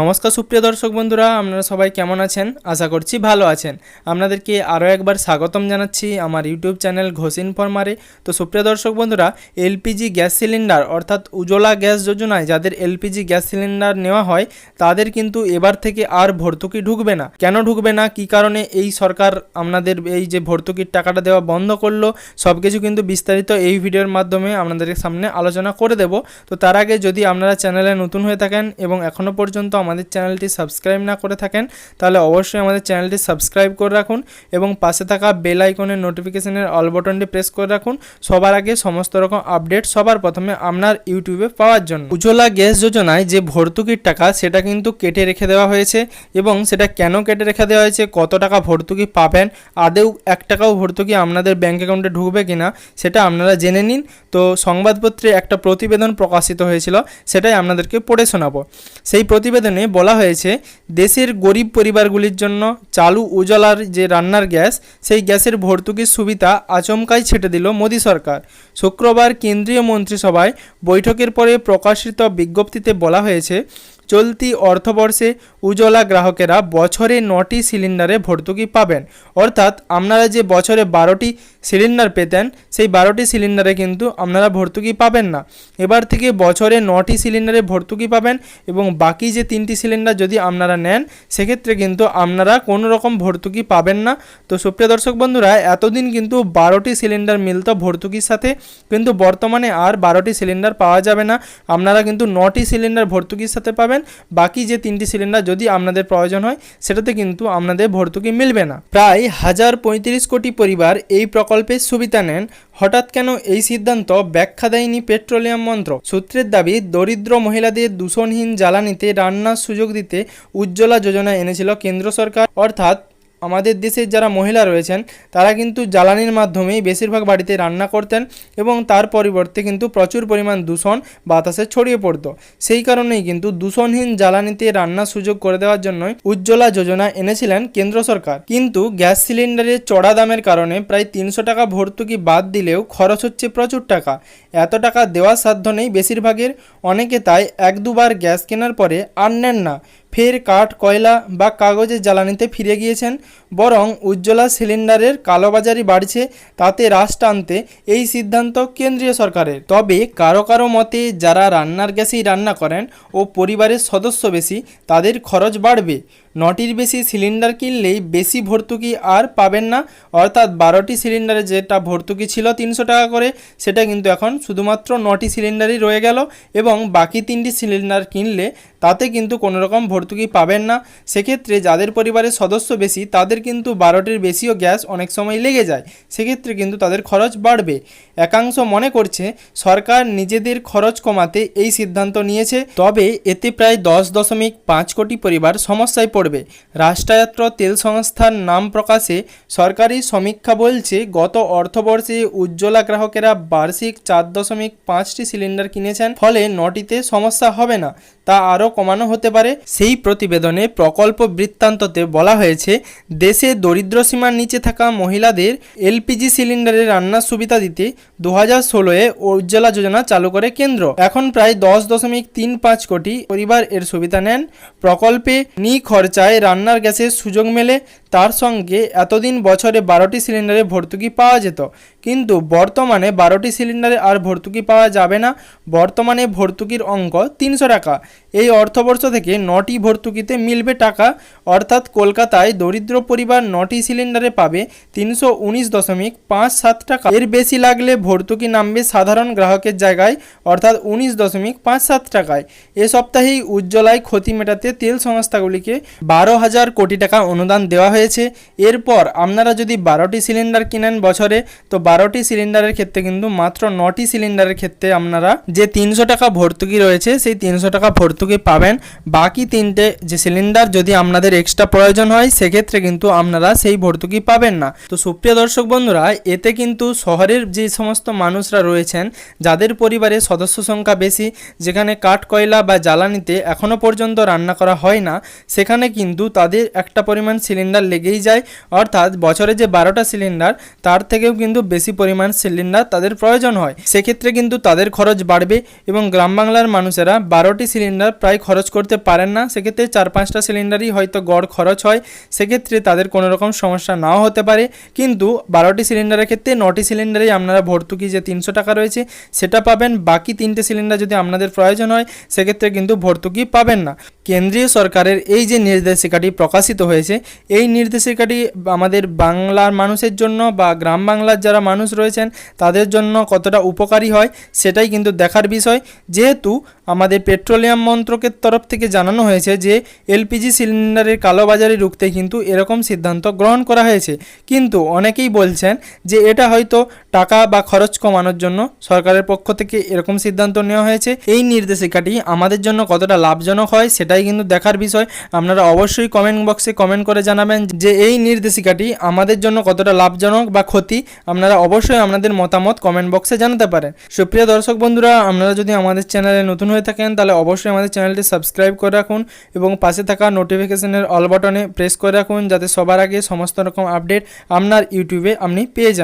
নমস্কার সুপ্রিয় দর্শক বন্ধুরা, আপনারা সবাই কেমন আছেন? আশা করছি ভালো আছেন। আপনাদেরকে আরও একবার স্বাগতম জানাচ্ছি আমার ইউটিউব চ্যানেল ঘোষ ইনফরমারে তো সুপ্রিয় দর্শক বন্ধুরা, এলপিজি গ্যাস সিলিন্ডার অর্থাৎ উজ্জ্বলা গ্যাস যোজনায় যাদের এলপিজি গ্যাস সিলিন্ডার নেওয়া হয়, তাদের কিন্তু এবার থেকে আর ভর্তুকি ঢুকবে না। কেন ঢুকবে না? কী কারণে? এই সরকার আপনাদের এই যে ভর্তুকির টাকাটা দেওয়া বন্ধ করল সব কিছু কিন্তু বিস্তারিত এই ভিডিওর মাধ্যমে আপনাদের সামনে আলোচনা করে দেব। তো তার আগে যদি আপনারা চ্যানেলে নতুন হয়ে থাকেন এবং এখনও পর্যন্ত আমাদের চ্যানেলটি সাবস্ক্রাইব না করে থাকেন, তাহলে অবশ্যই আমাদের চ্যানেলটি সাবস্ক্রাইব করে রাখুন এবং পাশে থাকা বেল আইকনের নোটিফিকেশনের অল বটনটি প্রেস করে রাখুন সবার আগে সমস্ত রকম আপডেট সবার প্রথমে আপনার ইউটিউবে পাওয়ার জন্য। উজ্জ্বলা গ্যাস যোজনায় যে ভর্তুকির টাকা, সেটা কিন্তু কেটে রেখে দেওয়া হয়েছে এবং সেটা কেন কেটে রেখে দেওয়া হয়েছে, কত টাকা ভর্তুকি পাবেন আদেও এক টাকাও ভর্তুকি আপনাদের ব্যাঙ্ক অ্যাকাউন্টে ঢুকবে কিনা, সেটা আপনারা জেনে নিন। তো সংবাদপত্রে একটা প্রতিবেদন প্রকাশিত হয়েছিল, সেটাই আপনাদেরকে পড়ে শোনাবো। সেই প্রতিবেদনে বলা হয়েছে, দেশের গরিব পরিবারগুলির জন্য চালু উজ্জ্বলার যে রান্নার গ্যাস, সেই গ্যাসের ভর্তুকির সুবিধা আচমকাই ছেটে দিল মোদী সরকার। শুক্রবার কেন্দ্রীয় মন্ত্রিসভায় বৈঠকের পরে প্রকাশিত বিজ্ঞপ্তিতে বলা হয়েছে চলতি অর্থবর্ষে উজ্জ্বলা গ্রাহকেরা বছরে নটি সিলিন্ডারে ভর্তুকি পাবেন। অর্থাৎ আপনারা যে বছরে বারোটি সিলিন্ডার পেতেন, সেই বারোটি সিলিন্ডারে কিন্তু আপনারা ভর্তুকি পাবেন না। এবার থেকে বছরে নটি সিলিন্ডারে ভর্তুকি পাবেন এবং বাকি যে তিনটি সিলিন্ডার যদি আপনারা নেন, সেক্ষেত্রে কিন্তু আপনারা কোনো রকম ভর্তুকি পাবেন না। তো সুপ্রিয় দর্শক বন্ধুরা, এতদিন কিন্তু বারোটি সিলিন্ডার মিলত ভর্তুকির সাথে কিন্তু বর্তমানে আর বারোটি সিলিন্ডার পাওয়া যাবে না। আপনারা কিন্তু নটি সিলিন্ডার ভর্তুকির সাথে পাবেন। বাকি যে তিনটি সিলিন্ডার যদি আপনাদের প্রয়োজন হয়, সেটাতে কিন্তু আপনাদের ভর্তুকি মিলবে না। প্রায় হাজার পঁয়ত্রিশ কোটি পরিবার এই প্রকল্পের সুবিধা নেন। হঠাৎ কেন এই সিদ্ধান্ত? ব্যাখ্যা দেয়নি পেট্রোলিয়াম মন্ত্রক সূত্রের দাবি, দরিদ্র মহিলাদের দূষণহীন জ্বালানিতে রান্নার সুযোগ দিতে উজ্জ্বলা যোজনা এনেছিল কেন্দ্র সরকার। অর্থাৎ আমাদের দেশের যারা মহিলা রয়েছেন, তারা কিন্তু জ্বালানির মাধ্যমেই বেশিরভাগ বাড়িতে রান্না করতেন এবং তার পরিবর্তে কিন্তু প্রচুর পরিমাণ দূষণ বাতাসে ছড়িয়ে পড়তো। সেই কারণেই কিন্তু দূষণহীন জ্বালানিতে রান্নার সুযোগ করে দেওয়ার জন্যই উজ্জ্বলা যোজনা এনেছিলেন কেন্দ্র সরকার। কিন্তু গ্যাস সিলিন্ডারের চড়া দামের কারণে প্রায় তিনশো টাকা ভর্তুকি বাদ দিলেও খরচ হচ্ছে প্রচুর টাকা। এত টাকা দেওয়ার সাধ্য নেই বেশিরভাগের। অনেকে তাই এক দুবার গ্যাস কেনার পরে আর নেন না। ফের কাঠ, কয়লা বা কাগজের জ্বালানিতে ফিরে গিয়েছেন। বরং উজ্জ্বলা সিলিন্ডারের কালোবাজারি বাড়ছে, তাতে হ্রাস টানতে এই সিদ্ধান্ত কেন্দ্রীয় সরকারের। তবে কারও কারও মতে, যারা রান্নার গ্যাসেই রান্না করেন ও পরিবারের সদস্য বেশি, তাদের খরচ বাড়বে। নটির বেশি সিলিন্ডার কিনলেই বেশি ভর্তুকি আর পাবেন না। অর্থাৎ বারোটি সিলিন্ডারে যেটা ভর্তুকি ছিল তিনশো টাকা করে, সেটা কিন্তু এখন শুধুমাত্র নটি সিলিন্ডারই রয়ে গেল এবং বাকি তিনটি সিলিন্ডার কিনলে তাতে কিন্তু কোনো রকম ভর্তুকি পাবেন না। সেক্ষেত্রে যাদের পরিবারের সদস্য বেশি, তাদের কিন্তু বারোটির বেশিও গ্যাস অনেক সময় লেগে যায়। সেক্ষেত্রে কিন্তু তাদের খরচ বাড়বে। একাংশ মনে করছে, সরকার নিজেদের খরচ কমাতে এই সিদ্ধান্ত নিয়েছে। তবে এতে প্রায় দশ দশমিক পাঁচ কোটি পরিবার সমস্যায় পড়বে রাষ্ট্রায়ত্ত তেল সংস্থার নাম প্রকাশে সরকারি সমীক্ষা বলছে, গত অর্থবর্ষে উজ্জ্বলা গ্রাহকেরা বার্ষিক চার দশমিক পাঁচটি সিলিন্ডার কিনেছেন, ফলে নটিতে সমস্যা হবে না। তা আরও কমানো হতে পারে। সেই প্রতিবেদনে প্রকল্প বৃত্তান্ততে বলা হয়েছে, দেশে দরিদ্র সীমার নিচে থাকা মহিলাদের এলপিজি সিলিন্ডারে রান্নার সুবিধা দিতে দু হাজার ষোলোয় উজ্জ্বলা যোজনা চালু করে কেন্দ্র। এখন প্রায় দশ দশমিক তিন পাঁচ কোটি পরিবার এর সুবিধা নেন। প্রকল্পে নি খরচায় রান্নার গ্যাসের সুযোগ মেলে, তার সঙ্গে এতদিন বছরে বারোটি সিলিন্ডারে ভর্তুকি পাওয়া যেত। কিন্তু বর্তমানে বারোটি সিলিন্ডারে আর ভর্তুকি পাওয়া যাবে না। বর্তমানে ভর্তুকির অঙ্ক তিনশো টাকা। এই অর্থবর্ষ থেকে নটি ভর্তুকিতে মিলবে টাকা। অর্থাৎ কলকাতায় দরিদ্র পরিবার নটি সিলিন্ডারে পাবে তিনশো উনিশ দশমিক পাঁচ সাত টাকা। এর বেশি লাগলে ভর্তুকি নামবে সাধারণ গ্রাহকের জায়গায়, অর্থাৎ উনিশ দশমিক পাঁচ সাত টাকায়। এ সপ্তাহেই উজ্জ্বলায় ক্ষতি মেটাতে তেল সংস্থাগুলিকে বারো হাজার কোটি টাকা অনুদান দেওয়া হয়েছে। এরপর আপনারা যদি বারোটি সিলিন্ডার কিনেন বছরে, তো বারোটি সিলিন্ডারের ক্ষেত্রে কিন্তু মাত্র নটি সিলিন্ডারের ক্ষেত্রে আপনারা যে তিনশো টাকা ভর্তুকি রয়েছে, সেই তিনশো টাকা ভর্তুকি পাবেন। বাকি তিনটে যে সিলিন্ডার যদি আপনাদের এক্সট্রা প্রয়োজন হয়, সেক্ষেত্রে কিন্তু আপনারা সেই ভর্তুকি পাবেন না। তো সুপ্রিয় দর্শক বন্ধুরা, এতে কিন্তু শহরের যে সমস্ত মানুষরা রয়েছেন, যাদের পরিবারে সদস্য সংখ্যা বেশি, যেখানে কাঠ, কয়লা বা জ্বালানিতে এখনও পর্যন্ত রান্না করা হয় না, সেখানে কিন্তু তাদের একটা পরিমাণ সিলিন্ডার লেগেই যায়। অর্থাৎ বছরে যে বারোটা সিলিন্ডার, তার থেকেও কিন্তু বেশি বেশি পরিমাণ সিলিন্ডার তাদের প্রয়োজন হয়। সেক্ষেত্রে কিন্তু তাদের খরচ বাড়বে এবং গ্রাম বাংলার মানুষেরা বারোটি সিলিন্ডার প্রায় খরচ করতে পারেন না। সেক্ষেত্রে চার পাঁচটা সিলিন্ডারই হয়তো গড় খরচ হয়। সেক্ষেত্রে তাদের কোনো রকম সমস্যা নাও হতে পারে। কিন্তু বারোটি সিলিন্ডারের ক্ষেত্রে নটি সিলিন্ডারেই আপনারা ভর্তুকি যে তিনশো টাকা রয়েছে, সেটা পাবেন। বাকি তিনটে সিলিন্ডার যদি আপনাদের প্রয়োজন হয়, সেক্ষেত্রে কিন্তু ভর্তুকি পাবেন না। কেন্দ্রীয় সরকারের এই যে নির্দেশিকাটি প্রকাশিত হয়েছে, এই নির্দেশিকাটি আমাদের বাংলার মানুষের জন্য বা গ্রাম বাংলার যারা মানুষ রয়েছেন, তাদের জন্য কতটা উপকারী হয় সেটাই কিন্তু দেখার বিষয়। যেহেতু আমাদের পেট্রোলিয়াম মন্ত্রকের তরফ থেকে জানানো হয়েছে যে, এলপিজি সিলিন্ডারের কালোবাজারি রুখতে কিন্তু এরকম সিদ্ধান্ত গ্রহণ করা হয়েছে। কিন্তু অনেকেই বলছেন যে, এটা হয়তো টাকা বা খরচ কমানোর জন্য সরকারের পক্ষ থেকে এরকম সিদ্ধান্ত নেওয়া হয়েছে। এই নির্দেশিকাটি আমাদের জন্য কতটা লাভজনক হয় সেটাই কিন্তু দেখার বিষয়। আপনারা অবশ্যই কমেন্ট বক্সে কমেন্ট করে জানাবেন যে, এই নির্দেশিকাটি আমাদের জন্য কতটা লাভজনক বা ক্ষতি। আপনারা অবশ্যই আপনাদের মতামত কমেন্ট বক্সে জানাতে পারেন সুপ্রিয় দর্শক বন্ধুরা, আপনারা যদি আমাদের চ্যানেলে নতুন হয়ে থাকেন, তাহলে অবশ্যই আমাদের চ্যানেলটি সাবস্ক্রাইব করে রাখুন এবং পাশে থাকা নোটিফিকেশনের অল বাটনে প্রেস করে রাখুন, যাতে সবার আগে সমস্ত রকম আপডেট আপনার ইউটিউবে আপনি পেয়ে যান।